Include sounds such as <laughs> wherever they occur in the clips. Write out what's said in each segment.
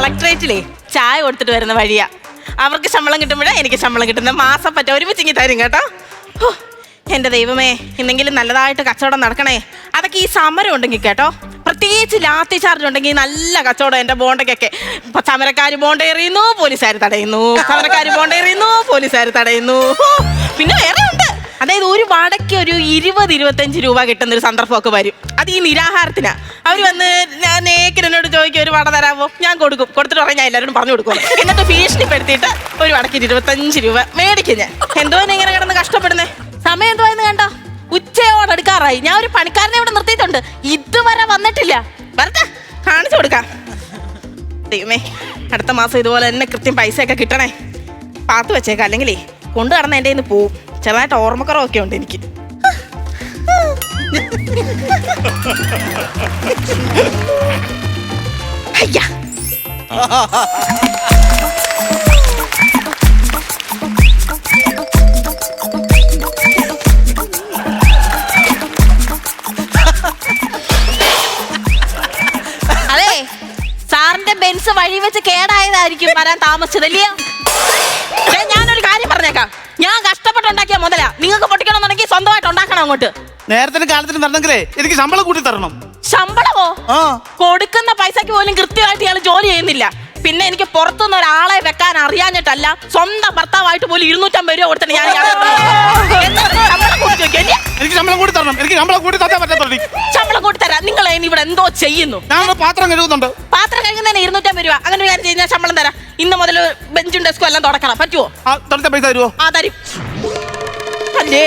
കളക്ടറേറ്റിലേ ചായ കൊടുത്തിട്ട് വരുന്ന വഴിയാ. അവർക്ക് ശമ്പളം കിട്ടുമ്പോഴേ എനിക്ക് ശമ്പളം കിട്ടുന്ന മാസം പറ്റ ഒരുമിച്ച് ഇങ്ങി തരും കേട്ടോ. എന്റെ ദൈവമേ എന്തെങ്കിലും നല്ലതായിട്ട് കച്ചവടം നടക്കണേ. അതൊക്കെ ഈ സമരം ഉണ്ടെങ്കിൽ കേട്ടോ. പ്രത്യേകിച്ച് ലാത്തി ചാർജ് ഉണ്ടെങ്കിൽ നല്ല കച്ചവടം എന്റെ ബോണ്ടയ്ക്കൊക്കെ. ഇപ്പൊ സമരക്കാർ ബോണ്ട എറിയുന്നു പോലീസുകാർ തടയുന്നു. സമരക്കാർ ബോണ്ട എറിയുന്നു പോലീസുകാർ തടയുന്നു. പിന്നെ വേറെ അതായത് ഒരു വടക്ക് ഒരു ഇരുപത് ഇരുപത്തഞ്ച് രൂപ കിട്ടുന്ന ഒരു സന്ദർഭമൊക്കെ വരും. അത് ഈ നിരാഹാരത്തിനാ. അവർ വന്ന് ഞാൻ നേക്കിന് എന്നോട് ചോദിക്കും ഒരു വട തരാമോ? ഞാൻ കൊടുക്കും. കൊടുത്തിട്ട് പറഞ്ഞാൽ എല്ലാവരും പറഞ്ഞു കൊടുക്കും. എന്നിട്ട് ഭീഷണിപ്പെടുത്തിയിട്ട് ഒരു വടക്ക് ഇരുപത്തഞ്ച് രൂപ മേടിക്കും ഞാൻ. എന്തോ ഇങ്ങനെ കിടന്ന് കഷ്ടപ്പെടുന്നേ? സമയം എന്തോ എന്ന് കണ്ടോ? ഉച്ചയോട് എടുക്കാറായി. ഞാൻ ഒരു പണിക്കാരനെ ഇവിടെ നിർത്തിയിട്ടുണ്ട്. ഇതുവരെ വന്നിട്ടില്ല. വരട്ടെ കാണിച്ചു കൊടുക്കാം. ദൈവമേ അടുത്ത മാസം ഇതുപോലെ തന്നെ കൃത്യം പൈസയൊക്കെ കിട്ടണേ. പാത്തു വെച്ചേക്കാം. അല്ലെങ്കിലേ കൊണ്ടു നടന്ന എന്റെ നിന്ന് പോവും. ചെറുതായിട്ട് ഓർമ്മക്കുറവൊക്കെ ഉണ്ട് എനിക്ക്. അയ്യാ. അതെ സാറിന്റെ ബെൻസ് വഴി വെച്ച് കേടായതായിരിക്കും വരാൻ താമസിച്ചതല്ലേ? ഞാനൊരു കാര്യം പറഞ്ഞേക്കാം. ഞാൻ കഷ്ടപ്പെട്ടുണ്ടാക്കിയ മുതലാ. നിങ്ങൾക്ക് പൊട്ടിക്കണമെന്നുണ്ടെങ്കിൽ സ്വന്തമായിട്ട് ഉണ്ടാക്കണം അങ്ങോട്ട്. നേരത്തിന് കാലത്തിന് വരണമെങ്കിലേ എനിക്ക് ശമ്പളം കൂട്ടി തരണം. ശമ്പളമോ? കൊടുക്കുന്ന പൈസക്ക് പോലും കൃത്യമായിട്ട് ഇയാൾ ജോലി ചെയ്യുന്നില്ല. പിന്നെ എനിക്ക് പുറത്തുനിന്ന് ഒരാളെ വെക്കാൻ അറിയാഞ്ഞിട്ടല്ല സ്വന്തം ഭർത്താവായിട്ട് പോലും ഇരുന്നൂറ്റമ്പത് രൂപ കൊടുത്തിട്ട് ഞാൻ ഇയാളെ <laughs> ശമ്പളം കൂട്ടി എനിക്ക് ശമ്പളം കൂടി തരണം. എനിക്ക് ശമ്പളം കൂടി തരാൻ പറ്റത്തുള്ളൂ ശമ്പളം കൂട്ടി തരാം. നിങ്ങൾ ഇനി ഇവിടെ എന്തോ ചെയ്യുന്നു? ഞാൻ പാത്രം കഴുകുന്നുണ്ട്. പാത്രം കഴുകുന്നതിന് ഇരുന്നൂറ്റമ്പത് രൂപ. അങ്ങനെ ഒരു കാര്യം ചെയ്ത് ശമ്പളം തരാം. ഇന്ന് മുതൽ ബെഞ്ചും ഡെസ്കും എല്ലാം തുടക്കണം. പറ്റുമോ ആ പൈസ തരുമോ ആ തരും. അല്ലേ?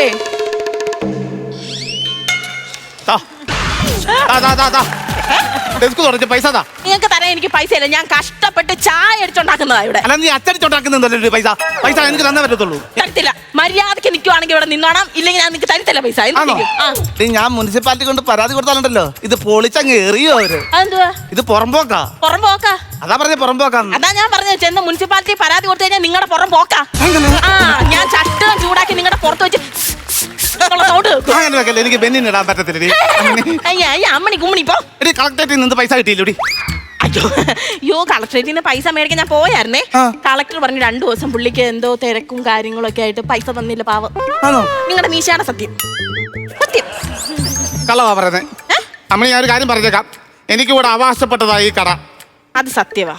ഡെസ്ക് തുടച്ച പൈസ താ. നിങ്ങൾക്ക് തരാൻ എനിക്ക് പൈസ ഇല്ല ഞാൻ കഷ്ടപ്പെട്ട് ചായ അടിച്ചോണ്ടാക്കുന്നതാ ഇവിടെ. അല്ല നീ അച്ചടിച്ചോണ്ടാക്കുന്നുണ്ടല്ലോ പൈസ? പൈസ എനിക്ക് തന്നെ പറ്റത്തുള്ളൂ. തരത്തില്ല. മര്യാദയ്ക്ക് നിൽക്കുവാണെങ്കിൽ ഇവിടെ നിന്നോണം. ഇല്ലെങ്കിൽ ഞാൻ നിനക്ക് തരത്തില്ല പൈസ. ആണോ? ആ. ഞാൻ മുനിസിപ്പാലിറ്റി കൊണ്ട് പരാതി കൊടുത്താലുണ്ടല്ലോ. ഇത് പൊളിച്ചങ്ങ് എറിയോ അവർ. അതെന്തുവാ? ഇത് പുറമ്പോക്കാ പുറമ്പോക്കാ അതാ പറഞ്ഞ പുറമ്പോക്കാന്ന് അതാ ഞാൻ പറഞ്ഞു ചെന്ന് മുനിസിപ്പാലിറ്റി പരാതി കൊടുത്തു കഴിഞ്ഞാൽ നിങ്ങളുടെ പുറം പോക്കാ. ഞാൻ ചട്ടം ചൂടാക്കി നിങ്ങളുടെ പുറത്ത് വെച്ച് എന്നുള്ള സൗണ്ട് കേൾക്കും. അങ്ങനെ വെക്കല്ലേ എനിക്ക് ബെന്നിന് ഇടാൻ പറ്റത്തില്ല അയ്യ അയ്യ അമ്മണി കുമ്മണി പോ. കളക്ടറേറ്റിൽ നിന്ന് പൈസ കിട്ടിയില്ലടി? അയ്യോ അയ്യോ കളക്ടറേറ്റിൽ നിന്ന് പൈസ മേടിക്കാൻ ഞാൻ പോയായിരുന്നേ. കളക്ടർ പറഞ്ഞു രണ്ടു ദിവസം പുള്ളിക്ക് എന്തോ തിരക്കും കാര്യങ്ങളും ഒക്കെ ആയിട്ട് പൈസ തന്നില്ല പാവം. നിങ്ങളുടെ മീശയാണ് സത്യം. സത്യം. കള്ളവാ പറയുന്നത്? അമ്മ ഞാൻ ഒരു കാര്യം പറഞ്ഞേക്കാം. എനിക്ക് ഇവിടെ അവകാശപ്പെട്ടതാ ഈ കട. അത് സത്യവാ.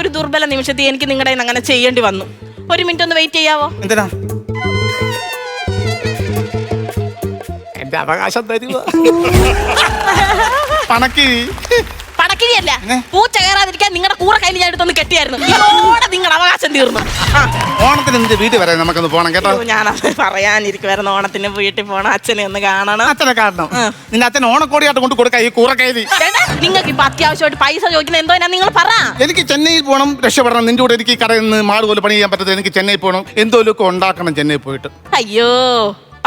ഒരു ദുർബല നിമിഷത്തിൽ എനിക്ക് നിങ്ങളുടെ അങ്ങനെ ചെയ്യേണ്ടി വന്നു. ഒരു മിനിറ്റ് ഒന്ന് വെയിറ്റ് ചെയ്യാവോ? എന്തിനാ? എന്റെ അവകാശം തരുക. <laughs> പണക്കി പടക്കിരിയല്ല പിന്നെ? പൂച്ച കയറാതിരിക്കാൻ നിങ്ങളുടെ കൂടെ കയ്യിൽ ഞാൻ എടുത്തൊന്ന് കെട്ടിയായിരുന്നു. ഇതോടെ നിങ്ങളുടെ അവകാശം തീർന്നു. ഓണത്തിന് എന്റെ വീട്ടിൽ വരെ നമുക്കൊന്ന് പോണം കേട്ടോ. ഞാൻ പറയാനിരിക്കുവായിരുന്നു. ഓണത്തിന് വീട്ടിൽ പോണം. അച്ഛനെ ഒന്ന് കാണണം. അച്ഛനെ കാണണം. നിന്റെ അച്ഛൻ ഓണക്കോടിയായിട്ട് കൊണ്ട് കൊടുക്ക ഈ കൂറക്കൈലി നിങ്ങൾക്ക് ഇപ്പൊ അത്യാവശ്യമായിട്ട് പൈസ ചോദിക്കുന്ന എന്തോ നിങ്ങൾ പറ. എനിക്ക് ചെന്നൈയിൽ പോകണം രക്ഷപ്പെടണം. നിന്റെ കൂടെ എനിക്ക് കടയിൽ നിന്ന് മാട് പോലെ പണി ചെയ്യാൻ പറ്റത്തില്ല. എനിക്ക് ചെന്നൈ പോകണം എന്തോലൊക്കെ ഉണ്ടാക്കണം ചെന്നൈ പോയിട്ട്. അയ്യോ.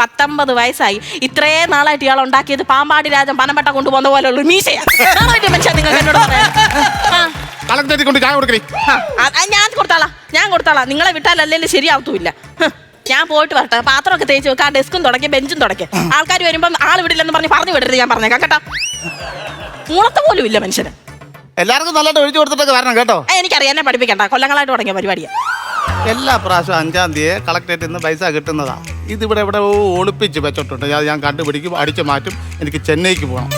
പത്തൊമ്പത് വയസ്സായി. ഇത്രയും നാളായിട്ട് ഇയാൾ ഉണ്ടാക്കിയത് പാമ്പാടി രാജൻ പനമ്പട്ട കൊണ്ടുപോകുന്ന പോലെ ഉള്ളു മീശയാ. നാളായിട്ട് മനുഷ്യ നിങ്ങൾക്ക് എന്നോട് ഞാൻ കൊടുത്താളാം. ഞാൻ കൊടുത്താളാം. നിങ്ങളെ വിട്ടാൽ അല്ലെങ്കിൽ ശരിയാവത്തുമില്ല. ഞാൻ പോയിട്ട് വരട്ടെ. പാത്രമൊക്കെ തേച്ച് വെക്കാം. ആ ഡെസ്കും തുടക്കി ബെഞ്ചും തുടക്കി ആൾക്കാർ വരുമ്പോൾ ആൾ വിടില്ലെന്ന് പറഞ്ഞ് പറഞ്ഞു വിടരുത് ഞാൻ പറഞ്ഞേക്കാം കേട്ടോ. മൂളത്ത് പോലും ഇല്ല മനുഷ്യന്. എല്ലാവർക്കും നല്ലതായിട്ട് ഒഴിച്ചു കൊടുത്തിട്ടൊക്കെ വരണം കേട്ടോ. എനിക്കറിയാം. എന്നെ പഠിപ്പിക്കണ്ട. കൊല്ലങ്ങളായിട്ട് തുടങ്ങിയ പരിപാടിയാണ് എല്ലാ പ്രാവശ്യം അഞ്ചാം തീയതി കളക്ടറേറ്റിൽ നിന്ന് പൈസ കിട്ടുന്നതാ. ഇതിവിടെ ഇവിടെ ഒളിപ്പിച്ച് വെച്ചിട്ടുണ്ട്. അത് ഞാൻ കണ്ടുപിടിക്കും അടിച്ചു മാറ്റും. എനിക്ക് ചെന്നൈക്ക് പോകണം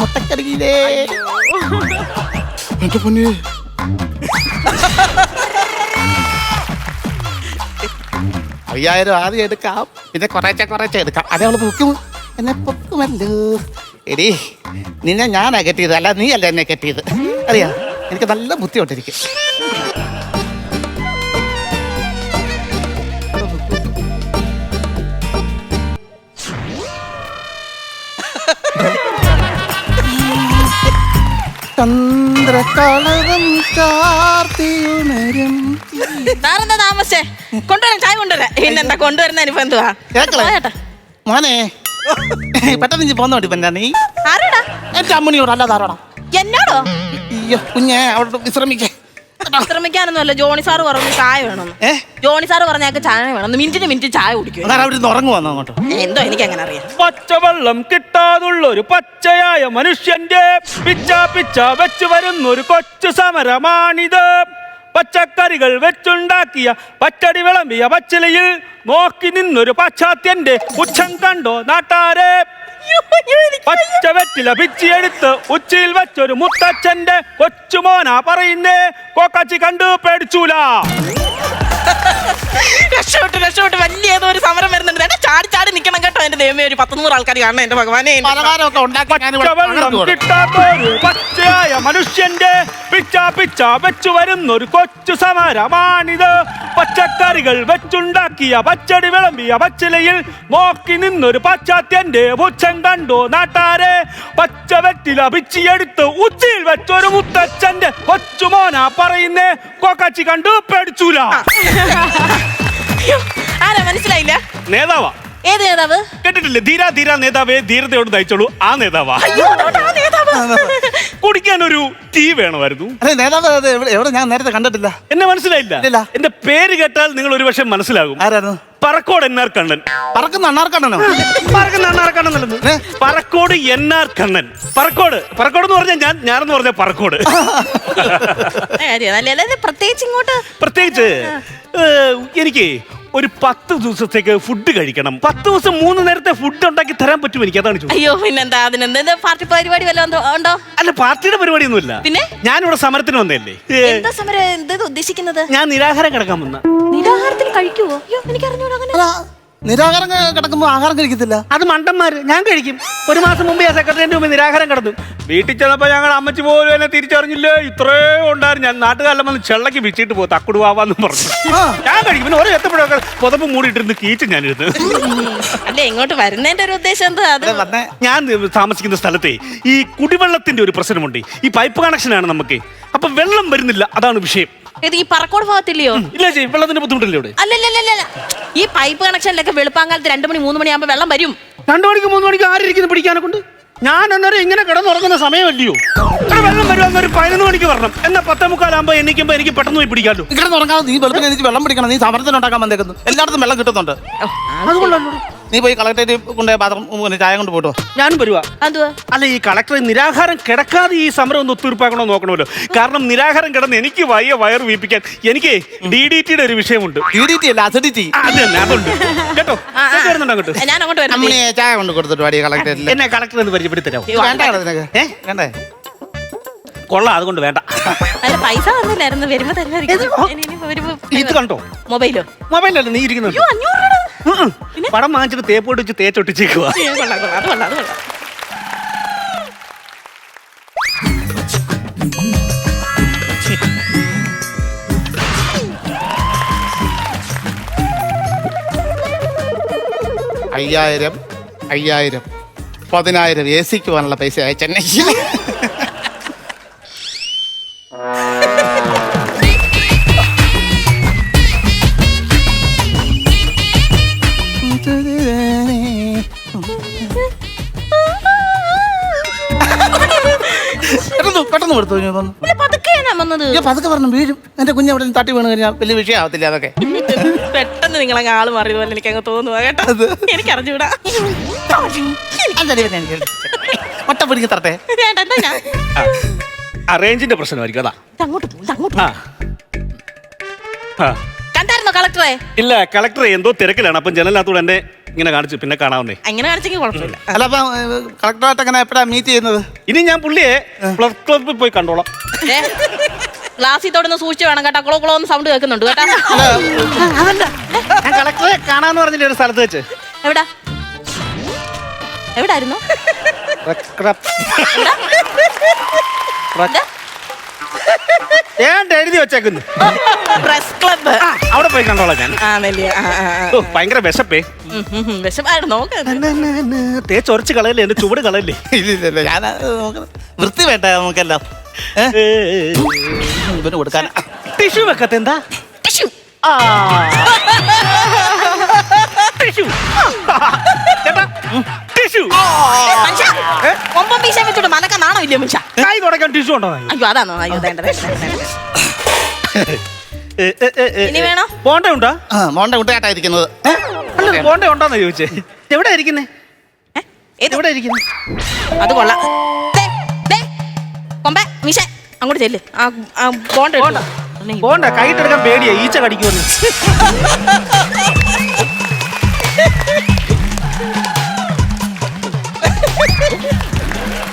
മുട്ടക്കരികിലേ. എന്റെ പൊന്നേ. അയ്യായിരം ആദ്യം എടുക്കാം. പിന്നെ കുറേശ്ശെ കുറേശ്ശെ എടുക്കാം. അതേ അവൾ പൊക്കും എന്നെ പൊക്കുമല്ലോ. എടി. നിന്നെ ഞാനാ കെട്ടിയത് അല്ല നീ അല്ല എന്നെ കെട്ടിയത് അറിയാ. എനിക്ക് നല്ല ബുദ്ധിമുട്ടിരിക്കും. ചാർത്തിയുണരും താമസേ കൊണ്ടുവരാം ചായ കൊണ്ടുവരാം. പിന്നെന്താ കൊണ്ടുവരുന്ന അനുഭവം എന്തുവാ. മോനെ പെട്ടെന്ന് പോന്നോട്ടി പിന്നെ നീ? എന്റെ അമ്മണിയോട് അല്ല ആരോടാ എന്നോടോ? അയ്യോ കുഞ്ഞെ അവിടെ വിശ്രമിക്കേ. വിശ്രമിക്കാനൊന്നുമല്ല ജോണി സാറ് പറഞ്ഞു ചായ വേണം. ജോണി സാറ് പറഞ്ഞാൽ ചായ വേണം. മിനിറ്റിന് മിനിറ്റ് ചായ കുടിക്കും അങ്ങോട്ട്. എന്തോ എനിക്ക് അങ്ങനെ അറിയാം പച്ചവെള്ളം കിട്ടാതുള്ള ഒരു പച്ചയായ മനുഷ്യന്റെ പിച്ച പിച്ച വെച്ച് വരുന്നൊരു കൊച്ചു സമരമാണിത്. പച്ചക്കറികൾ വെച്ചുണ്ടാക്കിയ പച്ചടി വിളമ്പിയ പച്ചിലയിൽ നോക്കി നിന്നൊരു പാശ്ചാത്യന്റെ പുച്ഛം കണ്ടോ നാട്ടാരെ? പച്ച വെറ്റില പിച്ചിയെടുത്ത് ഉച്ചയിൽ വെച്ചൊരു മുത്തച്ഛന്റെ കൊച്ചുമോന പറയുന്നേ. കോക്കാച്ചി കണ്ടു പേടിച്ചൂല. രക്ഷപ്പെട്ട് രക്ഷപ്പെട്ട്. വലിയ ഏതോ ഒരു സമരം വരുന്നുണ്ട്. എന്നെ ചാടി ചാടി നിക്കണം കേട്ടോ. എന്റെ ദൈവമേ ഒരു പത്തുനൂറ് ആൾക്കാർ കാണണം എന്റെ ഭഗവാനെ. പലഹാരമൊക്കെ ഉണ്ടാക്കി ഞാനിവിടെ പച്ചവെള്ളം പകർന്നു കൊടുക്കും. കിട്ടാത്തൊരു പച്ചയായ മനുഷ്യന്റെ പിച്ചാ പിച്ച വെച്ചു വരുന്നൊരു കൊച്ചു സമരമാണിത്. പച്ചക്കറികൾ വെച്ചുണ്ടാക്കിയ പച്ചടി വിളമ്പിയ പച്ചിലയിൽ നോക്കി നിന്നൊരു പാശ്ചാത്യന്റെ പുച്ഛം കണ്ടു നാട്ടാരെ? പച്ച വെറ്റില പിച്ചിയെടുത്ത് ഉച്ചയിൽ വെച്ചൊരു മുത്തച്ഛന്റെ കൊച്ചുമോന പറയുന്നേ കൊക്കച്ചി കണ്ടു പേടിച്ചൂല. ആരാ മനസ്സിലായില്ല? നേതാവാ. ഏത് നേതാവ്? കേട്ടിട്ടില്ലേ? ധീരാ ധീരാ നേതാവേ ധീരതയോട് നയിച്ചോളൂ ആ നേതാവാ. അയ്യോ അതോട്ടാ ആ നേതാവ്. കുടിക്കാൻ ഒരു ടീ വേണമായിരുന്നു. അതെ നേതാവ് അത് എവിടെ എവിടെ ഞാൻ നേരത്തെ കണ്ടിട്ടില്ല. എന്നെ മനസ്സിലായില്ല. ഇല്ല. എന്റെ പേര് കേട്ടാൽ നിങ്ങൾ ഒരു പക്ഷെ മനസ്സിലാകും. ആരായിരുന്നു? പറക്കോട് എന്നാർ കണ്ണൻ. പറക്കുന്ന അണ്ണാർക്കണ്ണനോ പറക്കുന്ന അണ്ണാർ കണ്ണൻ? പറക്കോട് എന്നാർ കണ്ണൻ. പറക്കോട്. പറക്കോട് എന്ന് പറഞ്ഞാൽ ഞാൻ ഞാനെന്ന് പറഞ്ഞ പറക്കോട്. പ്രത്യേകിച്ച് ഇങ്ങോട്ട്. പ്രത്യേകിച്ച് എനിക്ക് ഒരു പത്ത് ദിവസത്തേക്ക് ഫുഡ് കഴിക്കണം. പത്ത് ദിവസം മൂന്ന് നേരത്തെ ഫുഡ് ഉണ്ടാക്കി തരാൻ പറ്റും എനിക്ക്? അതാണ് ചോദിച്ചത്. അയ്യോ പിന്നെന്താ? അതിനെന്താ പാർട്ടി പരിപാടി വല്ലതും ഉണ്ടോ? അല്ല പാർട്ടിയുടെ പരിപാടിയൊന്നുമില്ല. പിന്നെ? ഞാനിവിടെ സമരത്തിന് വന്നല്ലേ എന്താ സമരം? എന്താ ഉദ്ദേശിക്കുന്നത്? ഞാൻ നിരാഹാരം കിടക്കാൻ വന്ന. നിരാഹാരത്തിൽ കഴിക്കുവോ? അയ്യോ എനിക്ക് അറിഞ്ഞൂടാ അങ്ങനെ. അല്ല നിരാഹാരം കിടക്കുമ്പോ ആഹാരം കഴിക്കത്തില്ല? അത് മണ്ടന്മാര്. ഞാൻ കഴിക്കും. ഒരു മാസം മുമ്പ് ഞാൻ സെക്രട്ടറിന്റെ മുമ്പ് നിരാഹാരം കിടന്നു. വീട്ടിൽ ചെന്നപ്പോ ഞങ്ങൾ അമ്മച്ചി പോലും എന്നെ തിരിച്ചറിഞ്ഞില്ലേ? ഇത്രേ ഉണ്ടായിരുന്നു. ഞാൻ നാട്ടുകാരെല്ലാം വന്ന് ചെള്ളക്ക് വിച്ചിട്ട് പോ തക്കുടുവാന്ന് പറഞ്ഞു. ഞാൻ കഴിക്കും. പിന്നെ ഒരു എത്തപ്പോഴൊക്കെ പുതപ്പ് മൂടിയിട്ടിരുന്ന് കീച്ച് ഞാനിരുന്ന് അല്ലേ ഇങ്ങോട്ട് വരുന്നതിന്റെ ഒരു ഉദ്ദേശം എന്താ? അത് ഞാൻ താമസിക്കുന്ന സ്ഥലത്തെ ഈ കുടിവെള്ളത്തിന്റെ ഒരു പ്രശ്നമുണ്ട്. ഈ പൈപ്പ് കണക്ഷനാണ് നമുക്ക്. അപ്പൊ വെള്ളം വരുന്നില്ല. അതാണ് വിഷയം. ഇത് ഈ പറക്കോട് ഭാഗത്തില്ലയോ? ഇല്ല ചേച്ചി വെള്ളത്തിന്റെ ബുദ്ധിമുട്ടില്ല ഇവിടെ? അല്ലല്ലല്ല ഈ പൈപ്പ് കണക്ഷനിലൊക്കെ വെളുപ്പാങ്കാലത്ത് രണ്ടു മണി മൂന്ന് മണിയാകുമ്പോ വെള്ളം വരും. രണ്ടു മണിക്ക് മൂന്ന് മണിക്ക് ആരിയിരിക്കുന്നു പിടിക്കാനെ കൊണ്ട് ഞാൻ അന്നേരം ഇങ്ങനെ കിടന്നുറങ്ങുന്ന സമയമല്ലയോ? ഇവിടെ വെള്ളം വരുവാന്ന് ഒരു പതിനൊന്ന് മണിക്ക് വരണം. എന്നാ പത്തേ മുക്കാലാകുമ്പോ എണ്ണിക്കുമ്പോ എനിക്ക് പെട്ടെന്ന് പോയി പിടിക്കാമല്ലോ ഇവിടെ ഉറങ്ങാതെ നീ വെളുപ്പിന് എനിക്ക് വെള്ളം പിടിക്കണം നീ സമരത്തിനുണ്ടാക്കാൻ വന്നേക്കുന്നു. എല്ലായിടത്തും വെള്ളം കിട്ടുന്നുണ്ട്. നീ പോയി കളക്ടറേറ്റ് കൊണ്ടുപോയി പാത്രം പിന്നെ ചായ കൊണ്ട് പോട്ടോ ഞാനും വരുവാ. എന്തുവാ? അല്ല ഈ കളക്ടർ നിരാഹാരം കിടക്കാതെ ഈ സമരം ഒന്ന് ഒത്തീർപ്പാക്കണോ നോക്കണമല്ലോ. കാരണം നിരാഹാരം കിടന്ന് എനിക്ക് വയ്യ വയർ വീപ്പിക്കാൻ. എനിക്ക് ഡി ഡി ടിയുടെ ഒരു വിഷയമുണ്ട്. ഡി ഡി ടി അല്ല അസിഡിറ്റി അത് തന്നെ അതുണ്ട്. കേട്ടോ? വരുന്നുണ്ടോ അങ്ങോട്ട്? ഞാൻ അങ്ങോട്ട് വരാം അമ്മനെ ചായ കൊണ്ട് കൊടുത്തിട്ട് വാടി കളക്ടറേറ്റിൽ എന്നെ കളക്ടർ എന്ന് പരിചയപ്പെടുത്തി തരാം വേണ്ടാണോ നിനക്ക്. ഏ? വേണ്ടേ? കൊള്ളാം അതുകൊണ്ട് വേണ്ട. അല്ല പൈസ വന്നില്ലായിരുന്നു വരുമ്പോ തന്നെ ഇത് കണ്ടോ? മൊബൈലോ? മൊബൈലല്ലേ നീ ഇരിക്കുന്നത്? പടം വാങ്ങിച്ചിട്ട് തേപ്പോട്ട് വെച്ച് തേച്ചൊട്ടിച്ചേക്കുക അയ്യായിരം അയ്യായിരം പതിനായിരം എ സിക്ക് പോകാനുള്ള പൈസ ചെന്നൈ പെട്ടെന്ന് കൊടുത്തു ഇനി പതുക്കെ വന്നത്. പതുക്കെ പറഞ്ഞു വീഴും. എന്റെ കുഞ്ഞ് അവിടെ തട്ടി വീണ് കഴിഞ്ഞാൽ വലിയ വിഷയമാവത്തില്ല അതൊക്കെ. പെട്ടെന്ന് നിങ്ങളെ ആൾ മാറിയത് പോലെ എനിക്ക് അങ്ങ് തോന്നുക കേട്ടോ എനിക്ക് അറിഞ്ഞൂടാ എനിക്ക് ഒട്ട പിടിക്ക് തരട്ടെ. വേണ്ട എന്താ ഞാൻ അറേഞ്ചിന്റെ പ്രശ്നമായിരിക്കും അതാ. അങ്ങോട്ട് അങ്ങോട്ട് ആ. ആ. കണ്ടായിരുന്നോ കളക്ടറെ? ഇല്ല കളക്ടർ എന്തോ തിരക്കിലാണ്. അപ്പം ജനലിനകത്തൂടെ എന്നെ ഇങ്ങനെ കാണിച്ചു പിന്നെ കാണാവുന്നേ. അങ്ങനെ കാണിച്ചെങ്കിൽ കുഴപ്പമില്ല. അല്ല അപ്പൊ കളക്ടറായിട്ട് എങ്ങനെ എപ്പോഴാ മീറ്റ് ചെയ്യുന്നത്? ഇനി ഞാൻ പുള്ളിയെ പ്ലസ് ക്ലബിൽ പോയി കണ്ടോളാം. ഏ, ഗ്ലാസ്സിൽ തൊടുന്ന് സൂക്ഷിച്ച് വേണം കേട്ടോ. കുളോ കുളോ എന്ന് സൗണ്ട് കേൾക്കുന്നുണ്ട് കേട്ടോ. ഞാൻ കളക്ടറെ കാണാന്ന് പറഞ്ഞില്ല ഒരു സ്ഥലത്ത് വെച്ച്? എവിടാ? എവിടായിരുന്നു? ഏണ്ട എഴുതി വെച്ചേക്കുന്നു. Press club. അവിടെ പോയി കണ്ടോളാം ഞാൻ. ആ നെല്ലിയ ആ ആ ആ. ഓ ഭയങ്കര വിശപ്പേ. ഉം, ഉം, ഉം. വിശപ്പായിരുന്നു നോക്ക്. തേച്ചൊരച്ച് കളയല്ലേ എന്റെ ചുവട് കളയല്ലേ? ഇല്ലില്ല ഞാൻ വൃത്തി വേണ്ട നമുക്കെല്ലാം. ഏ? ഇവന് കൊടുക്കാൻ. ടിഷ്യൂ വെക്കത്തെ എന്താ? ടിഷ്യൂ. ആ. ടിഷ്യൂ. ചേട്ടാ ടിഷ്യൂ. ഒമ്പം വീശാൻ വെച്ചോട്ട് നാണോ ഇല്ലയോ മനുഷ്യ? കൈ തുടക്കാൻ ടിഷ്യൂ ഉണ്ടോ അയ്യോ അതാണോ? അയ്യോ വേണ്ട വേണ്ട വേണ്ട, വേണ്ട. ഏ, ഏ, ഏ, ഏ, ഇനി വേണോ? ബോണ്ട ഉണ്ടോ? ആ മോണ്ട കുട്ടിയായിട്ടായിരിക്കുന്നത് ഏ? അല്ല ബോണ്ട ഉണ്ടോന്നാ ചോദിച്ചേ. എവിടെ ഇരിക്കുന്നേ? എവിടെ ഇരിക്കുന്നേ? അത് കൊള്ളാം. ദേ, ദേ, കൊമ്പേ മിഷ അങ്ങോട്ട് ചെല്ല്. ആ ആ, ബോണ്ട എടുത്തോ. ബോണ്ട. കൈട്ടെടുക്കാൻ പേടിയാ ഈച്ച കടിക്കുമെന്ന്.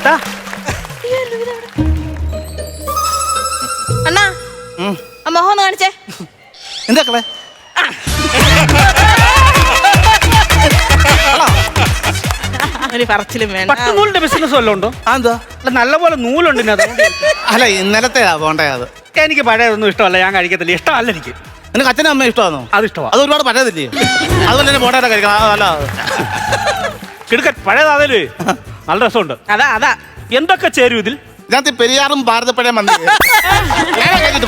ദാ, എന്താക്കളെ ഒരു പറച്ചിലും വേണ്ട. പട്ടുനൂലിന്റെ ബിസിനസ് വല്ലതും ഉണ്ടോ? ആ എന്താ? അല്ല നല്ലപോലെ നൂലുണ്ട് ഇതിനകത്ത്. അല്ല ഇന്നലത്തെ ബോണ്ടേ അത്? എനിക്ക് പഴയതൊന്നും ഇഷ്ടമല്ല ഞാൻ കഴിക്കത്തില്ല. ഇഷ്ടമല്ല എനിക്ക്. നിനക്ക് അച്ഛനും അമ്മ ഇഷ്ടമാണോ അത് ഇഷ്ടമാണ് അത് ഒരുപാട് പഴയതില്ലേ? അതുപോലെ തന്നെ ബോണ്ടയുടെ കഴിക്കണം അല്ല കിടുക്കൻ പഴയതാതല്ലേ നല്ല രസമുണ്ട്. അതാ അതാ. എന്തൊക്കെ ചേരും ഇതിൽ? ഇതിനകത്ത് പെരിയാറും ഭാരതപ്പഴയ വന്നു കേട്ടോ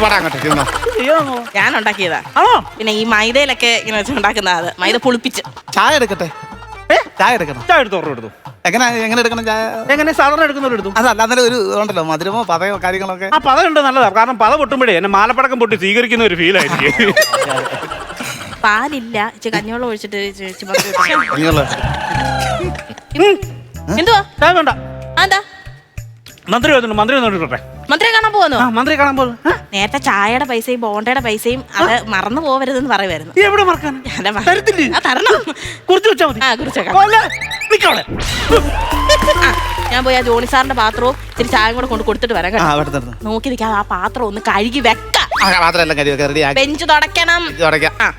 അയ്യോ ഞാൻ ഉണ്ടാക്കിയതാ ആണോ? പിന്നെ ഈ മൈദയിലൊക്കെ ഇങ്ങനെ വെച്ച് ഉണ്ടാക്കുന്ന അത്. മൈദ പുളിപ്പിച്ച്. ചായ എടുക്കട്ടെ? ഏ? ചായ എടുക്കണം. ചായ എടുത്തു ഓർഡർ എടുത്തു? എങ്ങനെ എങ്ങനെ എടുക്കണം ചായ? എങ്ങനെ സാധാരണ എടുക്കുന്നവർ എടുത്തു? അതല്ല അന്നേരം ഒരു ഉണ്ടല്ലോ മധുരമോ പതയോ കാര്യങ്ങളൊക്കെ? ആ ഉണ്ട് നല്ലതാ. കാരണം പൊട്ടുമ്പോഴേ എന്നെ മാലപ്പടക്കം പൊട്ടി സ്വീകരിക്കുന്ന ഒരു ഫീൽ ആയിരിക്കും. പാലില്ല. ഇച്ചിരി കഞ്ഞോളം ഒഴിച്ചിട്ട് ഇച്ചിരി- ഇച്ചിരി മധുരം ഇട്ട്. എന്തുവാ? ചായ വേണ്ട. മന്ത്രി വന്നിട്ടുണ്ട് മന്ത്രി വന്നിട്ട് മന്ത്രി കാണാൻ പോകുന്നു ആ മന്ത്രി കാണാൻ പോകുന്നു നേരത്തെ ചായയുടെ പൈസയും ബോണ്ടയുടെ പൈസയും അത് മറന്നു പോവരുതെന്ന് പറയുമായിരുന്നു എവിടെ മറക്കാൻ? ഞാനാ മ- തരത്തില്ലേ? ആ, തരണം. കുറിച്ച് വെച്ചാ മതി. ആ കുറിച്ചേക്കാം കൊല്ല. നിക്കവിടെ. ആ, ഞാൻ പോയി ആ ജോണി സാറിന്റെ പാത്രവും ഇത്തിരി ചായയും കൂടെ കൊണ്ട് കൊടുത്തിട്ട് വരാം ആ കേട്ടോ അവിടെ തന്നെ നോക്കി നിൽക്കാം ആ പാത്രം ഒന്ന് കഴുകി വെക്കാം. ആ മാത്രമല്ല കരിയൊക്കെ റെഡി ആക്കി. ബെഞ്ച് തുടക്കണം തുടക്കാം ആ.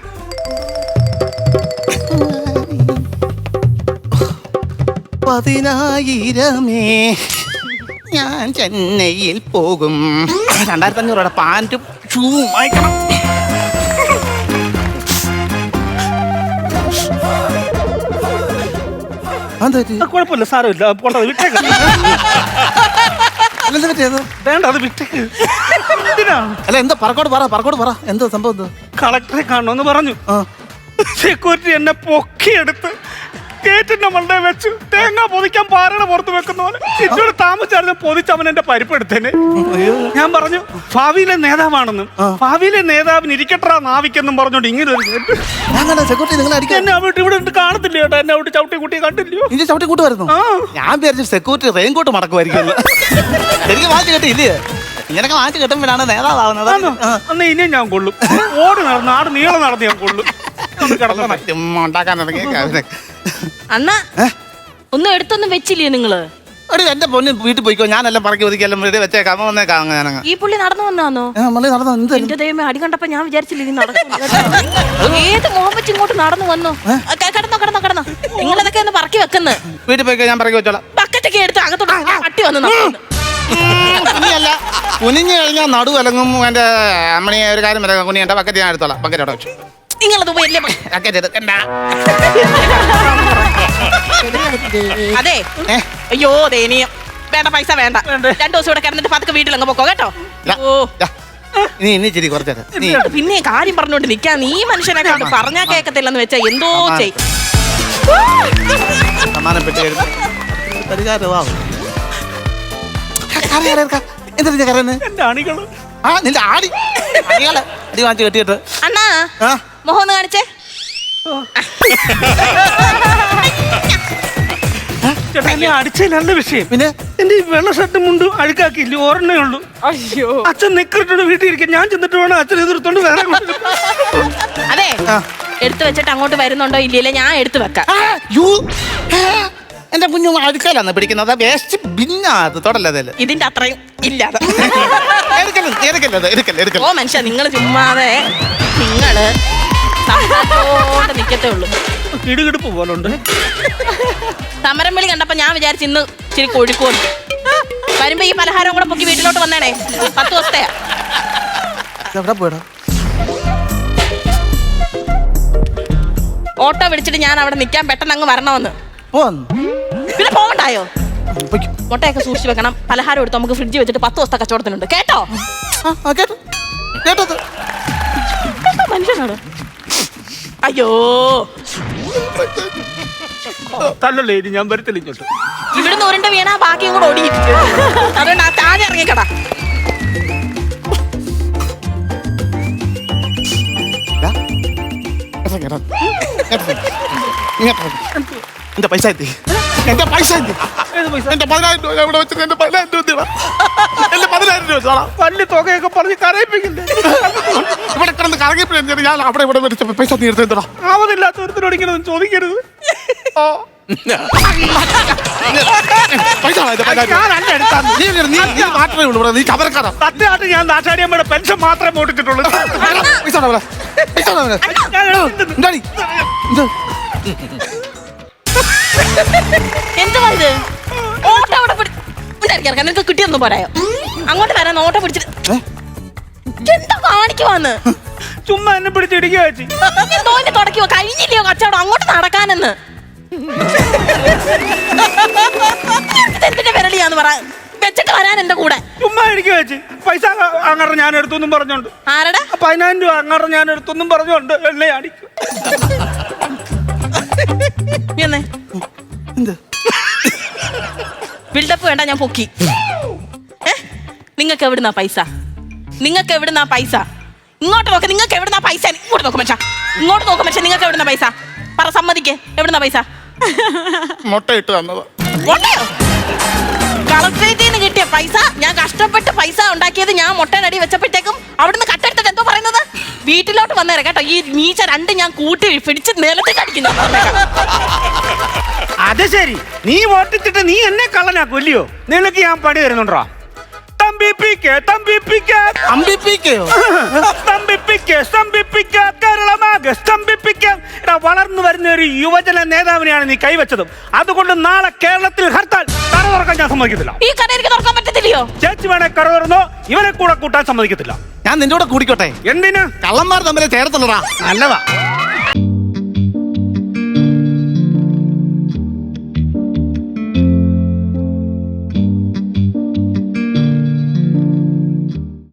പതിനായിരമേ. ഞാൻ ചെന്നൈയിൽ പോകും. രണ്ടായിരത്തി അഞ്ഞൂറ് പാന്റും ഷൂവും വായിക്കണം കുഴപ്പമില്ല സാരമില്ല. പോണ്ടത് വിട്ടേക്ക്. അല്ലെന്ത് പറ്റിയത്? വേണ്ട അത് വിട്ടേക്ക്. അല്ല എന്താ പറക്കോട് പറ പറക്കോട് പറ. എന്താ സംഭവം എന്തോ കളക്ടറെ കാണണമെന്ന് പറഞ്ഞു. സെക്യൂരിറ്റി എന്നെ പൊക്കിയെടുത്ത് ഗേറ്റിന്റെ മണ്ടേ വെച്ച് തേങ്ങ പൊതിക്കാൻ പാറയുടെ പുറത്ത് വെക്കുന്ന പോലെ ഇച്ചോട് താമസിച്ചായിരുന്നു പൊതിച്ച് അവൻ എന്റെ പരിപ്പെടുത്തേനെ ഞാൻ പറഞ്ഞു ഭാവിയിലെ നേതാവാണെന്നും. ഭാവിയിലെ നേതാവിന് ഇരിക്കട്ടാ നാവിക്കെന്നും പറഞ്ഞോണ്ട് ഇങ്ങനെ ഒരു അങ്ങനെ സെക്യൂരിറ്റി നിങ്ങൾ അടിക്കാൻ എന്നെ അവിടെ ഇവിടെ ഇട്ട് കാണത്തില്ല കേട്ടോ എന്നെ അവിടെ ചവിട്ടി കുട്ടി കണ്ടില്ലയോ? ഇനി ചവിട്ടി കൂട്ടുമായിരുന്നു. ആ. ഞാൻ വിചാരിച്ചു സെക്യൂരിറ്റി റെയിൻകോട്ട് മടക്കുമായിരിക്കും. എനിക്ക് വാങ്ങിച്ചു കേട്ടില്ലേ ഇങ്ങനൊക്കെ വാങ്ങിച്ചു കിട്ടുമ്പോഴാണ് നേതാവാകുന്നത് ആന്നോ? അന്ന് ഇനിയും ഞാൻ കൊള്ളും. ഓടി നടന്ന് ആട് നീളം നടന്ന് ഞാൻ കൊള്ളും. ഒന്ന് ഉണ്ടാക്കാൻ തുടങ്ങി അണ്ണ ഒന്നും എടുത്തൊന്നും വെച്ചില്ലേ നിങ്ങൾ? ഒരു എന്റെ പൊന്നു വീട്ടിൽ പോയിക്കോ. ഞാനെല്ലാം പറക്കി ഒതുക്കിയെല്ലാം വീട്ടിൽ വെച്ചേക്കാം. വന്നേക്കാം ഞാനങ്ങ്. ഈ പുള്ളി നടന്നു വന്നാന്നോ? മള്ളി നടന്നു എന്ത്? എന്റെ ദൈവമേ അടി കണ്ടപ്പോ ഞാൻ വിചാരിച്ചില്ല ഇനി നടക്കും ഏത് മോഹം വെച്ച് ഇങ്ങോട്ട് നടന്നു വന്നു? ആ, ക- കിടന്നോ കിടന്നോ കിടന്നോ. നിങ്ങൾ ഇതൊക്കെ ഒന്ന് പറക്കി വെക്കുന്നു. വീട്ടിൽ പോയിക്കോ ഞാൻ പറക്കി വെച്ചോളാം. ബക്കറ്റൊക്കെ എടുത്ത് അകത്തോട്ട് പട്ടി വന്നു നടക്കുന്നു. കുനിയല്ല കുനിഞ്ഞു കഴിഞ്ഞാൽ നടു അലങ്ങും എന്റെ അമ്മണി ഒരു കാര്യം വരാം. കുനി എന്റെ ബക്കറ്റ് ഞാൻ എടുത്തോളാം. ബക്കറ്റ് അവിടെ വെച്ചു. നിങ്ങളത് അതെ. ഏ? അയ്യോ ദയനീയം വേണ്ട പൈസ വേണ്ട. വേണ്ടേ? രണ്ടു ദിവസം ഇവിടെ കിടന്നിട്ട് പതുക്കെ വീട്ടിലങ്ങ് പൊക്കോ കേട്ടോ. ഓ. ദാ, നീ ഇനി ചിരി കുറച്ചേരം. നീ പിന്നെ കാര്യം പറഞ്ഞോണ്ട് നിക്കാൻ നീ മനുഷ്യനെ കണ്ട് പറഞ്ഞാ കേക്കത്തില്ലെന്ന് വെച്ചാ എന്തോ ചെയ്യും ചെയ് സമാനപ്പെട്ട് കഴിഞ്ഞു പരിഹാരമാവും. എന്താ നീ കരയുന്നത് എന്റെ അണികൾ. ആ നിന്റെ ആടി. അടികളെ അടി വാങ്ങിച്ച് കെട്ടിയിട്ട്. അണ്ണാ. ആ? മുഖം ഒന്ന് കാണിച്ചേ ചേട്ടാ എന്നെ അടിച്ചതിലല്ല വിഷയം? പിന്നെ? എന്റെ ഈ വെള്ള ഷർട്ട് മുണ്ടും അഴുക്കാക്കിയില്ല ഒരെണ്ണേ ഉള്ളൂ. അയ്യോ. അച്ഛൻ നിക്കറിട്ടോണ്ട് വീട്ടിൽ ഇരിക്കാൻ ഞാൻ ചെന്നിട്ട് വേണം വേറെ കൊണ്ട് അതെ. ആ. എടുത്തു വെച്ചിട്ട് അങ്ങോട്ട് വരുന്നുണ്ടോ ഇല്ലല്ലേ ഞാൻ എടുത്തു വെക്കാം. യു. എന്റെ കുഞ്ഞു അടുക്കലാന്ന് പിടിക്കുന്നത്. വേസ്റ്റ് ബിന്നാ അത് തൊടല്ലതല്ലേ ഇതിന്റെ അത്രയും ഇല്ലാതെ എടുക്കല്ല എടുക്കല്ലത് എടുക്കല്ല? ഓ മനുഷ്യ നിങ്ങൾ ചുമ്മാതെ നിങ്ങൾ സംസാരിച്ചോണ്ട് നിക്കത്തേ ഉള്ളൂ സമരം വിളി കണ്ടപ്പോ ഞാൻ വിചാരിച്ചു ഇന്ന് ഇച്ചിരി കൊഴുക്കുവന്നു വരുമ്പോ ഈ പലഹാരം കൂടെ പൊക്കി വീട്ടിലോട്ട് വന്നേണേ പത്ത് ദിവസത്തെയാ എവിടെ പോയടാ ഓട്ടോ വിളിച്ചിട്ട് ഞാൻ അവിടെ നിൽക്കാൻ പെട്ടെന്ന് അങ്ങ് വരണമെന്ന് പോന്നു പോകണ്ടായോ. മുട്ടയൊക്കെ സൂക്ഷിച്ചു വെക്കണം പലഹാരം എടുത്ത് നമുക്ക് ഫ്രിഡ്ജ് വെച്ചിട്ട് പത്ത് ദിവസത്തെ കച്ചവടത്തിനുണ്ട് കേട്ടോ കേട്ടോ കേട്ടോ മനുഷ്യനോട് അയ്യോ. തല്ലല്ലേ ഇനി ഞാൻ വരത്തില്ല ഇങ്ങോട്ട്. ഇവിടുന്ന് ഒരിന്റെ വീണ ബാക്കി കൂടെ ഓടിയിട്ട് താഴെ ഇറങ്ങിക്കടാ. എന്റെ പൈസ എത്തി. എന്റെ പൈസ എത്തി. എന്റെ പതിനായിരം രൂപ ഇവിടെ വെച്ചിട്ട് എന്റെ പതിനായിരം രൂപ എന്റെ പതിനായിരം രൂപ വലിയ തുകയൊക്കെ പറഞ്ഞ് കരയിപ്പിക്കില്ലേ ഇവിടെ കിടന്ന് കറങ്ങിപ്പോയി ഞാൻ അവിടെ ഇവിടെ മേടിച്ച പൈസ എന്തിനാ? ആവതില്ലാത്ത ഒരുത്തിനോട് ഇങ്ങനെ ഒന്നും ചോദിക്കരുത് പൈസ വേണം, എന്റെ പതിനായിരം രൂപ. ഞാൻ അല്ല എടുത്താന്ന് നീ ഇല്ലേ, നീ നീ മാത്രമേ ഉള്ളൂ ഇവിടെ നീ കവരക്കാരാ സത്യമായിട്ട് ഞാൻ നാട്ടാടിയമ്മയുടെ പെൻഷൻ മാത്രമേ മോട്ടിച്ചിട്ടുള്ളൂ പൈസ വേണം ഇവിടെ. പൈസ വേണം ഇവിടെ. ഞാൻ എടുത്തിട്ടുണ്ട്. എന്താടി? ഇത് എന്തുവാ ഇത് ഓട്ടോ അവിടെ പിടി ഉണ്ടായിരിക്കാം നിനക്ക് കിട്ടിയൊന്നും പോരായോ അങ്ങോട്ട് വരാൻ ഓട്ടോ പിടിച്ചിട്ട് ഏ? എന്താ കാണിക്കുവാന്ന്? ചുമ്മാ എന്നെ പിടിച്ച് ഇടിക്കുക ചേച്ചി എന്നെ കഴിഞ്ഞില്ലയോ കച്ചവടം? അങ്ങോട്ട് നടക്കാനെന്ന്. എന്തിന്റെ വിരളിയാന്ന് പറ? വെച്ചിട്ട് വരാൻ എന്റെ കൂടെ. ചുമ്മാ ഇരിക്കുക ചേച്ചി. പൈസ അങ്ങനെ ഞാൻ എടുത്തൊന്നും പറഞ്ഞോണ്ട്. ആരടാ? പതിനായിരം രൂപ അങ്ങനെ ഞാൻ എടുത്തൊന്നും പറഞ്ഞോണ്ട് എന്നെ അടിക്കും. ബിൽഡപ്പ് വേണ്ട ഞാൻ പൊക്കി. നിങ്ങൾക്ക് എവിടുന്നാ പൈസ? നിങ്ങൾക്ക് എവിടുന്ന പൈസ? ഇങ്ങോട്ട് നോക്ക് നിങ്ങൾക്ക് എവിടുന്ന പൈസ? ഇങ്ങോട്ട് നോക്കും മച്ചാ. ഇങ്ങോട്ട് നോക്കും മച്ചാ നിങ്ങൾക്ക് എവിടുന്ന പൈസ? പറ സമ്മതിക്ക് എവിടുന്ന പൈസ? മുട്ട ഇട്ട് തന്നത്. മുട്ടയോ? കളക്ടറേറ്റിൽ നിന്ന് കിട്ടിയ പൈസ ഞാൻ കഷ്ടപ്പെട്ട് പൈസ ഉണ്ടാക്കിയത് ഞാൻ മുട്ടയുടെ വെച്ചപ്പോഴത്തേക്കും അവിടുന്ന് കട്ടെടുത്തിട്ട് എന്തോ പറയുന്നത്? വീട്ടിലോട്ട് വന്നേരെ കേട്ടോ. ഈ മീച്ച രണ്ട് ഞാൻ കൂട്ടി പിടിച്ച് നിലത്തേക്ക് അടിക്കുന്നു. അത് ശരി. നീ ഓട്ടിച്ചിട്ട് നീ എന്നെ കള്ളനാക്കും ഇല്ലയോ നിനക്ക് ഞാൻ പണി തരുന്നുണ്ടോ? തമ്പിപ്പിക്ക് തമ്പി അമ്പിപ്പിക്കയോ തമ്പി പിക്കെ കേരളമാകെ തമ്പി പിക്കെ ഇടാ വളർന്നു വരുന്ന ഒരു യുവജന നേതാവിനെയാണ് നീ കൈവച്ചതും. അതുകൊണ്ട് നാളെ കേരളത്തിൽ ഹർത്താൽ കറ തുറക്കാൻ ഞാൻ സമ്മതിക്കത്തില്ല. ഈ കട എനിക്ക് തുറക്കാൻ പറ്റത്തില്ലയോ? ചേച്ചി വേണേ കറ തുറന്നോ ഇവരെ കൂടെ കൂട്ടാൻ സമ്മതിക്കത്തില്ല. ഞാൻ നിന്റെ കൂടെ കൂടിക്കോട്ടെ. എന്തിനാ? കള്ളന്മാർ തമ്മിലെ ചേർത്തുള്ളടാ നല്ലതാ.